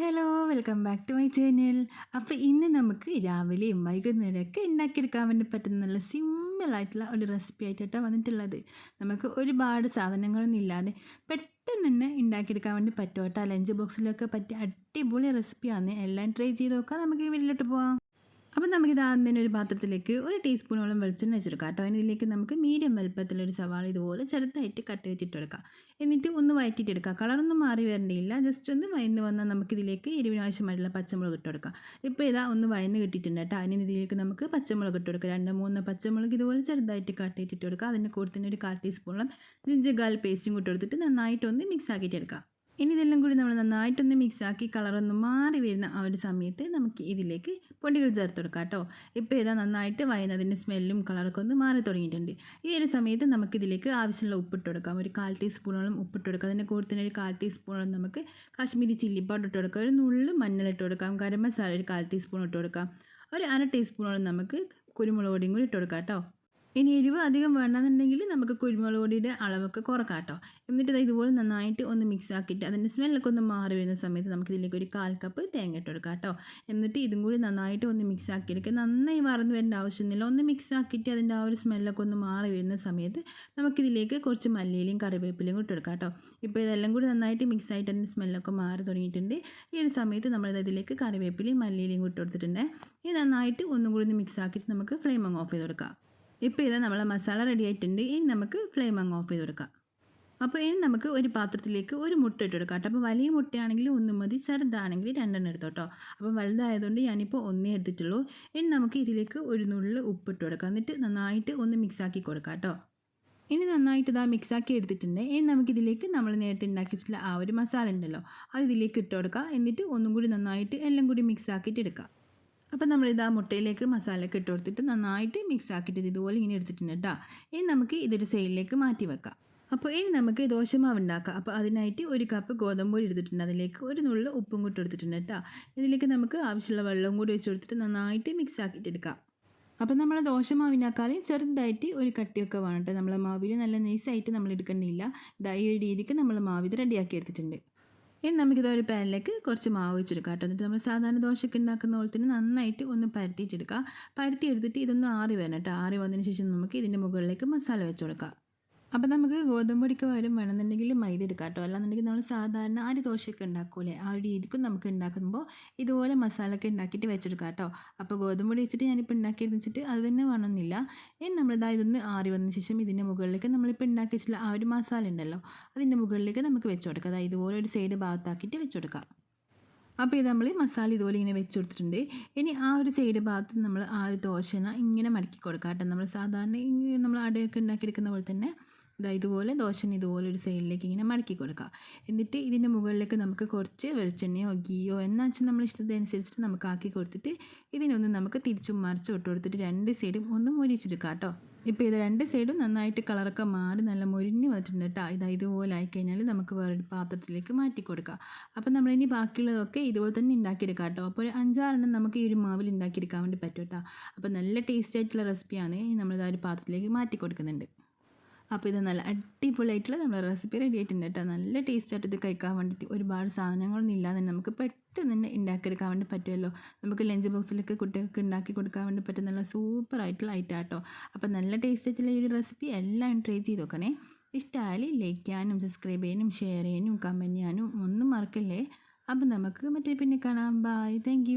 Hello welcome back to my channel അപ്പോൾ ഇന്ന് നമുക്ക് രാവിലെയും വൈകുന്നേരമൊക്കെ ഉണ്ടാക്കിയെടുക്കാൻ വേണ്ടി പറ്റുന്ന നല്ല സിമ്പിളായിട്ടുള്ള ഒരു റെസിപ്പി ആയിട്ടാണ് വന്നിട്ടുള്ളത്. നമുക്ക് ഒരുപാട് സാധനങ്ങളൊന്നും ഇല്ലാതെ പെട്ടെന്ന് തന്നെ ഉണ്ടാക്കിയെടുക്കാൻ വേണ്ടി പറ്റും കേട്ടോ ലഞ്ച് ബോക്സിലൊക്കെ പറ്റിയ അടിപൊളി റെസിപ്പിയാണ് എല്ലാം ട്രൈ ചെയ്ത് നോക്കാം. നമുക്ക് വീട്ടിലോട്ട് പോവാം. അപ്പം നമുക്കിത് ആദ്യം ഒരു പാത്രത്തിലേക്ക് ഒരു ടീസ്പൂണോളം വെളിച്ചെണ്ണ വെച്ചെടുക്കാം കേട്ടോ. ഇതിലേക്ക് നമുക്ക് മീഡിയം വലുപ്പത്തിലൊരു സവാള ഇതുപോലെ ചെറുതായിട്ട് കട്ട് ചെയ്തിട്ട് എടുക്കാം എന്നിട്ട് ഒന്ന് വഴറ്റിയിട്ടെടുക്കുക കളറൊന്നും മാറി വരേണ്ടിയില്ല. ജസ്റ്റ് ഒന്ന് വയന്ന് വന്നാൽ നമുക്കിതിലേക്ക് എരിവിനാവശ്യമായിട്ടുള്ള പച്ചമുളക് ഇട്ട് കൊടുക്കാം ഇപ്പോൾ ഇതാ ഒന്ന് വയന്ന് കിട്ടിയിട്ടുണ്ട് കേട്ടോ. അതിന് ഇതിലേക്ക് നമുക്ക് പച്ചമുളക് ഇട്ട് കൊടുക്കാം രണ്ട് മൂന്ന് പച്ചമുളക് ഇതുപോലെ ചെറുതായിട്ട് കട്ട് ചെയ്തിട്ട് കൊടുക്കുക അതിന്റെ കൂടെ തന്നെ ഒരു കാൽ ടീസ്പൂണോളം ജിഞ്ചർ ഗാൽ പേസ്റ്റും കൂട്ടി കൊടുത്തിട്ട് നന്നായിട്ടൊന്ന് മിക്സ് ആക്കിയിട്ട് എടുക്കാം ഇനി ഇതെല്ലാം കൂടി നമ്മൾ നന്നായിട്ടൊന്ന് മിക്സാക്കി കളറൊന്ന് മാറി വരുന്ന ആ ഒരു സമയത്ത് നമുക്ക് ഇതിലേക്ക് പൊടികൾ ചേർത്ത് കൊടുക്കാം കേട്ടോ. ഇപ്പോൾ ഇതാ നന്നായിട്ട് വയനതിന്റെ സ്മെല്ലും കളറൊക്കെ ഒന്ന് മാറി തുടങ്ങിയിട്ടുണ്ട്. ഈ ഒരു സമയത്ത് നമുക്കിതിലേക്ക് ആവശ്യമുള്ള ഉപ്പിട്ട് കൊടുക്കാം. ഒരു കാൽ ടീസ്പൂണോളം ഉപ്പിട്ട് കൊടുക്കാം. അതിന്റെ കൂടെ തന്നെ ഒരു കാൽ ടീസ്പൂണോളം നമുക്ക് കാശ്മീരി ചില്ലി പൗഡർ ഇട്ട് കൊടുക്കാം. ഒരു നുള്ളു മഞ്ഞളിട്ട് കൊടുക്കാം. ഗരം മസാല ഒരു കാൽ ടീസ്പൂൺ ഇട്ട് കൊടുക്കാം. ഒരു അര ടീസ്പൂണോളം നമുക്ക് കുരുമുളക് പൊടിയും കൂടി ഇട്ട് കൊടുക്കാം കേട്ടോ. ഇനി എരിവ് അധികം വേണമെന്നുണ്ടെങ്കിൽ നമുക്ക് കുരുമുളക് പൊടിയുടെ അളവൊക്കെ കുറക്കാം കേട്ടോ എന്നിട്ട് ഇത് ഇതുപോലെ നന്നായിട്ട് ഒന്ന് മിക്സ് ആക്കിയിട്ട് അതിന്റെ സ്മെല്ലൊക്കെ ഒന്ന് മാറി വരുന്ന സമയത്ത് നമുക്ക് ഇതിലേക്ക് ഒരു കാൽ കപ്പ് തേങ്ങ ഇട്ട് കൊടുക്കാം കേട്ടോ എന്നിട്ട് ഇതും കൂടി നന്നായിട്ട് ഒന്ന് മിക്സ് ആക്കിയെടുക്കുക. നന്നായി മറന്നു വരേണ്ട ആവശ്യമൊന്നുമില്ല. ഒന്ന് മിക്സ് ആക്കിയിട്ട് അതിന്റെ ആ ഒരു സ്മെല്ലൊക്കെ ഒന്ന് മാറി വരുന്ന സമയത്ത് നമുക്കിതിലേക്ക് കുറച്ച് മല്ലിയിലയും കറിവേപ്പിലയും ഇട്ട് കൊടുക്കാം കേട്ടോ ഇപ്പോൾ ഇതെല്ലാം കൂടി നന്നായിട്ട് മിക്സ് ആയിട്ട് അതിന്റെ സ്മെല്ലൊക്കെ മാറി തുടങ്ങിയിട്ടുണ്ട്. ഈ ഒരു സമയത്ത് നമ്മൾ ഇതിലേക്ക് കറിവേപ്പിലയും മല്ലിയിലയും ഇട്ട് കൊടുത്തിട്ടുണ്ട്. ഇനി നന്നായിട്ട് ഒന്നും കൂടി ഒന്ന് മിക്സ് ആക്കിയിട്ട് നമുക്ക് ഫ്ലെയിം ഓഫ് ചെയ്ത് കൊടുക്കാം. ഇപ്പോൾ ഇത് നമ്മളെ മസാല റെഡി ആയിട്ടുണ്ട്. ഇനി നമുക്ക് ഫ്ലെയിം അങ്ങ് ഓഫ് ചെയ്ത് കൊടുക്കാം. അപ്പോൾ ഇനി നമുക്ക് ഒരു പാത്രത്തിലേക്ക് ഒരു മുട്ട ഇട്ട് കൊടുക്കാം കേട്ടോ. അപ്പോൾ വലിയ മുട്ടയാണെങ്കിൽ ഒന്ന് മതി ചെറുതാണെങ്കിൽ രണ്ടെണ്ണം എടുത്തോട്ടോ അപ്പോൾ വലുതായതുകൊണ്ട് ഞാനിപ്പോൾ ഒന്നേ എടുത്തിട്ടുള്ളൂ. ഇനി നമുക്ക് ഇതിലേക്ക് ഒരു നുള്ളിൽ ഉപ്പിട്ട് കൊടുക്കാം. എന്നിട്ട് നന്നായിട്ട് ഒന്ന് മിക്സ് ആക്കി കൊടുക്കാം കേട്ടോ. ഇനി നന്നായിട്ട് ഇതാ മിക്സാക്കി എടുത്തിട്ടുണ്ട്. ഇനി നമുക്കിതിലേക്ക് നമ്മൾ നേരത്തെ ഉണ്ടാക്കി ആ ഒരു മസാല ഉണ്ടല്ലോ അത് ഇതിലേക്ക് ഇട്ട് കൊടുക്കുക എന്നിട്ട് ഒന്നും കൂടി നന്നായിട്ട് എല്ലാം കൂടി മിക്സ് ആക്കിയിട്ട് എടുക്കാം. അപ്പോൾ നമ്മളിത് ആ മുട്ടയിലേക്ക് മസാലയൊക്കെ ഇട്ട് കൊടുത്തിട്ട് നന്നായിട്ട് മിക്സ് ആക്കിയിട്ട് ഇതുപോലെ ഇങ്ങനെ എടുത്തിട്ടുണ്ട് കേട്ടോ ഇനി നമുക്ക് ഇതൊരു സൈഡിലേക്ക് മാറ്റി വെക്കാം. അപ്പോൾ ഇനി നമുക്ക് ദോശമാവ് ഉണ്ടാക്കാം. അപ്പോൾ അതിനായിട്ട് ഒരു കപ്പ് ഗോതമ്പ് പൊടി എടുത്തിട്ടുണ്ട്. അതിലേക്ക് ഒരു നുള്ളു ഉപ്പും കൂട്ടി എടുത്തിട്ടുണ്ട് കേട്ടോ ഇതിലേക്ക് നമുക്ക് ആവശ്യമുള്ള വെള്ളം കൂടി വെച്ച് കൊടുത്തിട്ട് നന്നായിട്ട് മിക്സ് ആക്കിയിട്ട് എടുക്കാം. അപ്പോൾ നമ്മൾ ദോശമാവിനേക്കാൾ ചെറുതായിട്ട് ഒരു കട്ടിയൊക്കെ വേണം കേട്ടോ നമ്മളെ മാവിൽ നല്ല നൈസായിട്ട് നമ്മൾ എടുക്കേണ്ടിയില്ല. ഇതാ ഈ ഒരു രീതിക്ക് നമ്മൾ മാവിത് റെഡിയാക്കി എടുത്തിട്ടുണ്ട്. ഇനി നമുക്കിത് ഒരു പാനിലേക്ക് കുറച്ച് മാവ് വെച്ചെടുക്കാം കേട്ടോ. എന്നിട്ട് നമ്മൾ സാധാരണ ദോശയ്ക്ക് ഉണ്ടാക്കുന്ന പോലെ തന്നെ നന്നായിട്ട് ഒന്ന് പരത്തിയിട്ടെടുക്കുക പരത്തി എടുത്തിട്ട് ഇതൊന്ന് ആറി വരണം കേട്ടോ. ആറി വന്നതിന് ശേഷം നമുക്ക് ഇതിന്റെ മുകളിലേക്ക് മസാല വെച്ച് കൊടുക്കാം. അപ്പോൾ നമുക്ക് ഗോതമ്പ് പൊടിക്ക് പകരം വേണമെന്നുണ്ടെങ്കിൽ മൈദ എടുക്കാം കേട്ടോ അല്ലാന്നുണ്ടെങ്കിൽ നമ്മൾ സാധാരണ അരി ദോശയൊക്കെ ഉണ്ടാക്കൂലേ? ആ ഒരു രീതിക്കും നമുക്ക് ഉണ്ടാക്കുമ്പോൾ ഇതുപോലെ മസാലയൊക്കെ ഉണ്ടാക്കിയിട്ട് വെച്ചെടുക്കാം കേട്ടോ അപ്പോൾ ഗോതമ്പ് പൊടി വെച്ചിട്ട് ഞാനിപ്പോൾ ഉണ്ടാക്കി വെച്ചിട്ട് അത് തന്നെ വേണമെന്നില്ല. ഇനി നമ്മളിതാ ഇതൊന്ന് ആറി വന്നതിന് ശേഷം ഇതിന്റെ മുകളിലേക്ക് നമ്മളിപ്പോൾ ഉണ്ടാക്കി വെച്ചിട്ടുള്ള ആ ഒരു മസാല ഉണ്ടല്ലോ അതിന്റെ മുകളിലേക്ക് നമുക്ക് വെച്ച് കൊടുക്കാം. അതായത് ഇതുപോലെ ഒരു സൈഡ് ഭാഗത്താക്കിയിട്ട് വെച്ച് കൊടുക്കാം. അപ്പോൾ ഇത് നമ്മൾ മസാല ഇതുപോലെ ഇങ്ങനെ വെച്ച് കൊടുത്തിട്ടുണ്ട്. ഇനി ആ ഒരു സൈഡ് ഭാഗത്ത് നമ്മൾ ആ ഒരു ദോശന ഇങ്ങനെ മടക്കി കൊടുക്കാം കേട്ടോ. നമ്മൾ സാധാരണ ഇങ്ങനെ നമ്മൾ അടയൊക്കെ ഉണ്ടാക്കിയെടുക്കുന്ന പോലെ തന്നെ ഇതാ ഇതുപോലെ ദോശന് ഇതുപോലെ ഒരു സൈഡിലേക്ക് ഇങ്ങനെ മടക്കി കൊടുക്കുക എന്നിട്ട് ഇതിന്റെ മുകളിലേക്ക് നമുക്ക് കുറച്ച് വെളിച്ചെണ്ണയോ ഗീയോ എന്നാ വെച്ചാൽ നമ്മൾ ഇഷ്ടത്തിനനുസരിച്ചിട്ട് നമുക്ക് ആക്കി കൊടുത്തിട്ട് ഇതിനൊന്ന് നമുക്ക് തിരിച്ചും മറിച്ചും ഇട്ട് കൊടുത്തിട്ട് രണ്ട് സൈഡും ഒന്ന് മുരിച്ചെടുക്കാം കേട്ടോ ഇപ്പോൾ ഇത് രണ്ട് സൈഡും നന്നായിട്ട് കളറൊക്കെ മാറി നല്ല മുരിഞ്ഞ് വന്നിട്ടുണ്ട് കേട്ടോ ഇതാ ഇതുപോലെ ആയിക്കഴിഞ്ഞാൽ നമുക്ക് വേറൊരു പാത്രത്തിലേക്ക് മാറ്റി കൊടുക്കാം. അപ്പോൾ നമ്മളിനി ബാക്കിയുള്ളതൊക്കെ ഇതുപോലെ തന്നെ ഉണ്ടാക്കിയെടുക്കാം കേട്ടോ അപ്പോൾ ഒരു അഞ്ചാറെണ്ണം നമുക്ക് ഈ ഒരു മാവിൽ ഉണ്ടാക്കിയെടുക്കാൻ വേണ്ടി പറ്റും കേട്ടോ അപ്പോൾ നല്ല ടേസ്റ്റ് ആയിട്ടുള്ള റെസിപ്പിയാണ് നമ്മളിതാ ഒരു പാത്രത്തിലേക്ക് മാറ്റി കൊടുക്കുന്നുണ്ട്. അപ്പോൾ ഇത് നല്ല അടിപൊളിയായിട്ടുള്ള നമ്മുടെ റെസിപ്പി റെഡി ആയിട്ടുണ്ട് കേട്ടോ. നല്ല ടേസ്റ്റായിട്ട് ഇത് കഴിക്കാൻ വേണ്ടിയിട്ട് ഒരുപാട് സാധനങ്ങളൊന്നും ഇല്ലാതെ നമുക്ക് പെട്ടെന്ന് തന്നെ ഉണ്ടാക്കിയെടുക്കാൻ വേണ്ടി പറ്റുമല്ലോ. നമുക്ക് ലഞ്ച് ബോക്സിലൊക്കെ കുട്ടികൾക്ക് ഉണ്ടാക്കി കൊടുക്കാൻ വേണ്ടി പറ്റുന്ന സൂപ്പർ ആയിട്ടുള്ള ഐറ്റം കേട്ടോ. അപ്പോൾ നല്ല ടേസ്റ്റ് ആയിട്ടുള്ള ഈ ഒരു റെസിപ്പി എല്ലാം ട്രൈ ചെയ്ത് നോക്കണേ. ഇഷ്ടമായാൽ ലൈക്ക് ചെയ്യാനും സബ്സ്ക്രൈബ് ചെയ്യാനും ഷെയർ ചെയ്യാനും കമന്റ് ചെയ്യാനും ഒന്നും മറക്കല്ലേ. അപ്പം നമുക്ക് മറ്റേ പിന്നെ കാണാം. Bye thank